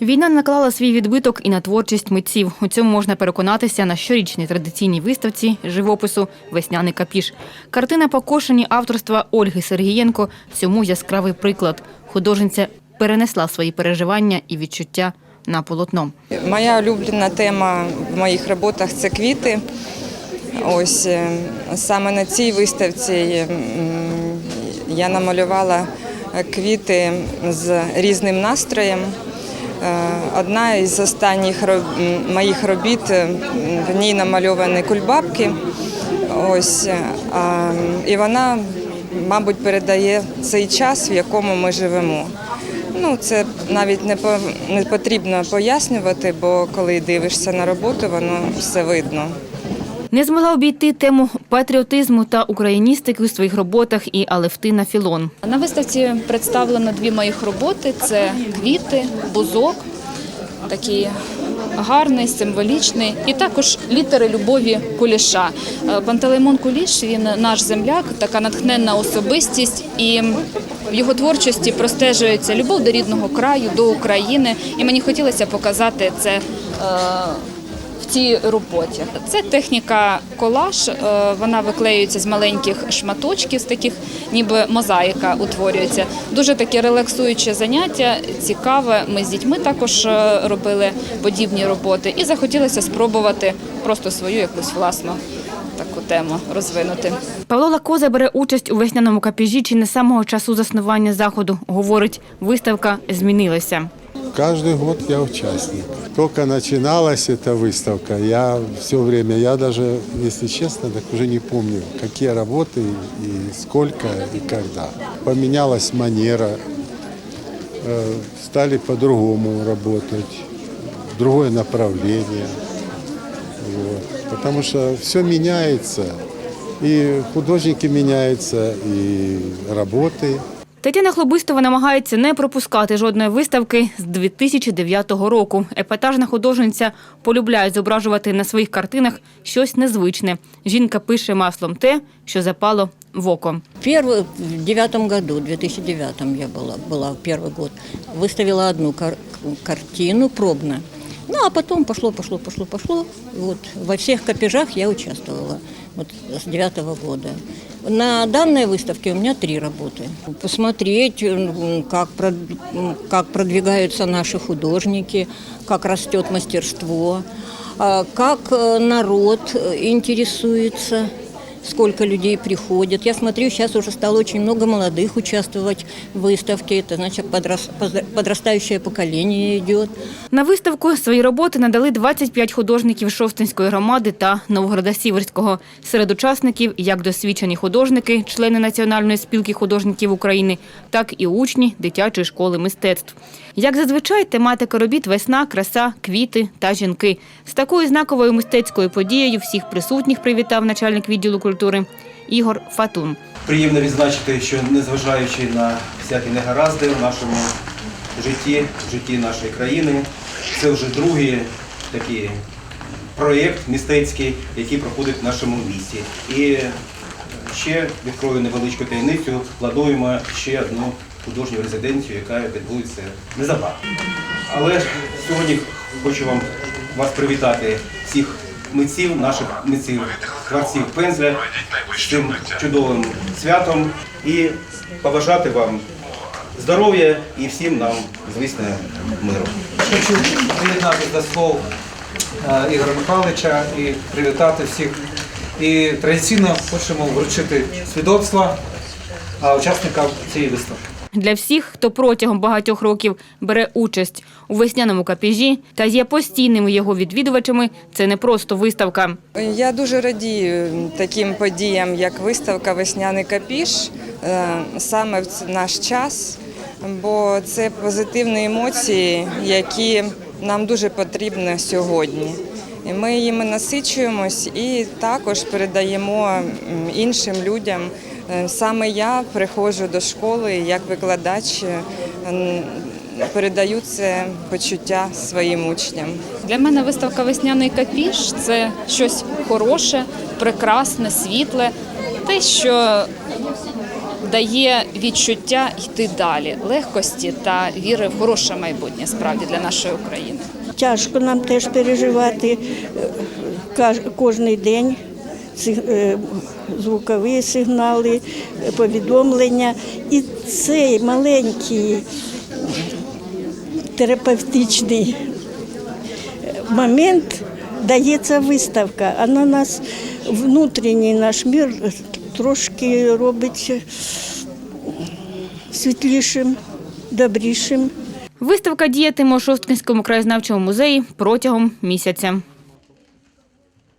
Війна наклала свій відбиток і на творчість митців. У цьому можна переконатися на щорічній традиційній виставці живопису Весняний капіш. Картина покошені авторства Ольги Сергієнко. Цьому яскравий приклад. Художниця перенесла свої переживання і відчуття на полотно. Моя улюблена тема в моїх роботах це квіти. Ось е, саме на цій виставці я намалювала квіти з різним настроєм. Е, Одна із останніх моїх робіт е, в ній намальовані кульбабки. Ось е, і вона, мабуть, передає цей час, в якому ми живемо. Ну, це навіть не не потрібно пояснювати, бо коли дивишся на роботу, воно все видно. Не змогла обійти тему патріотизму та україністики у своїх роботах і Алевтина Філон. На виставці представлено дві моїх роботи: це квіти, бузок, такий гарний, символічний, і також літери любові Куліша. Е, Пантелеймон Куліш він наш земляк, така натхненна особистість, і в його творчості простежується любов до рідного краю, до України. І мені хотілося показати це. В цій роботі. Це техніка колаж, е, вона виклеюється з маленьких шматочків, з таких ніби мозаїка утворюється. Дуже таке релаксуюче заняття, цікаве. Ми з дітьми також е, робили подібні роботи і захотілося спробувати просто свою якусь власну таку тему розвинути. Павло Лакоза бере участь у весняному капіжі чи не з самого часу заснування заходу. Говорить, виставка змінилася. Каждый год я участник. Только начиналась эта выставка, я все время, я даже, если честно, так уже не помню, какие работы и сколько и когда. Поменялась манера, э, стали по-другому работать, другое направление. Вот. Потому что все меняется, и художники меняются, и работы. Тетяна Хлобистова намагається не пропускати жодної виставки з 2009 року. Епатажна художниця полюбляє зображувати на своїх картинах щось незвичне. Жінка пише маслом те, що запало в око. Первый, в девятом году, в 2009 я была, была в первый год, выставила одну кар- картину пробно. Ну, а потом пошло, пошло, пошло, пошло. Вот во всех копежах я участвовала вот, с девятого года. На данной выставке у меня три работы. Посмотреть, м, как, прод- м, как продвигаются наши художники, как растет мастерство, а, как э, народ э, интересуется сколько людей приходят. Я смотрю, сейчас уже стало очень много молодых участвовать в выставке. Это значит подрас- поза- подрастающее поколение идет. На виставку свої роботи надали 25 художників Шостинської громади та Новгорода Сіверського. Серед учасників як досвідчені художники, члени Національної спілки художників України, так і учні дитячої школи мистецтв. Як зазвичай, тематика робіт весна, краса, квіти та жінки. З такою знаковою мистецькою подією всіх присутніх привітав начальник відділу культури Ігор Фатун. Приємно відзначити, що незважаючи на всякі негаразди в нашому житті, в житті нашої країни, це вже другий такий проєкт мистецький, який проходить в нашому місті. І ще відкрою невеличку таємницю, плануємо ще одну художню резиденцію, яка відбудеться незабаром. Але сьогодні хочу вам вас привітати всіх митців, наших митців, творців пензля з цим чудовим святом і побажати вам здоров'я і всім нам, звісно, миру. Хочу приєднатися до слов е, Ігоря Михайловича і привітати всіх. І традиційно хочемо вручити свідоцтва учасникам цієї виставки. Для всіх, хто протягом багатьох років бере участь у весняному капіжі та є постійними його відвідувачами, це не просто виставка. Я дуже радію таким подіям, як виставка Весняний капіш е, саме в наш час, бо це позитивні емоції, які нам дуже потрібні сьогодні. Ми їми насичуємось і також передаємо іншим людям. Е, Саме я приходжу до школи як викладач, е, передаю це почуття своїм учням. Для мене виставка Весняний капіш це щось хороше, прекрасне, світле, те, що дає відчуття йти далі, легкості та віри в хороше майбутнє справді для нашої України. Тяжко нам теж переживати е, кожний день е, звукові сигнали, повідомлення. І цей маленький терапевтичний е, момент дається виставка. Вона нас внутрішній наш мір трошки робить світлішим, добрішим. Виставка діятиме у Шосткинському краєзнавчому музеї протягом місяця.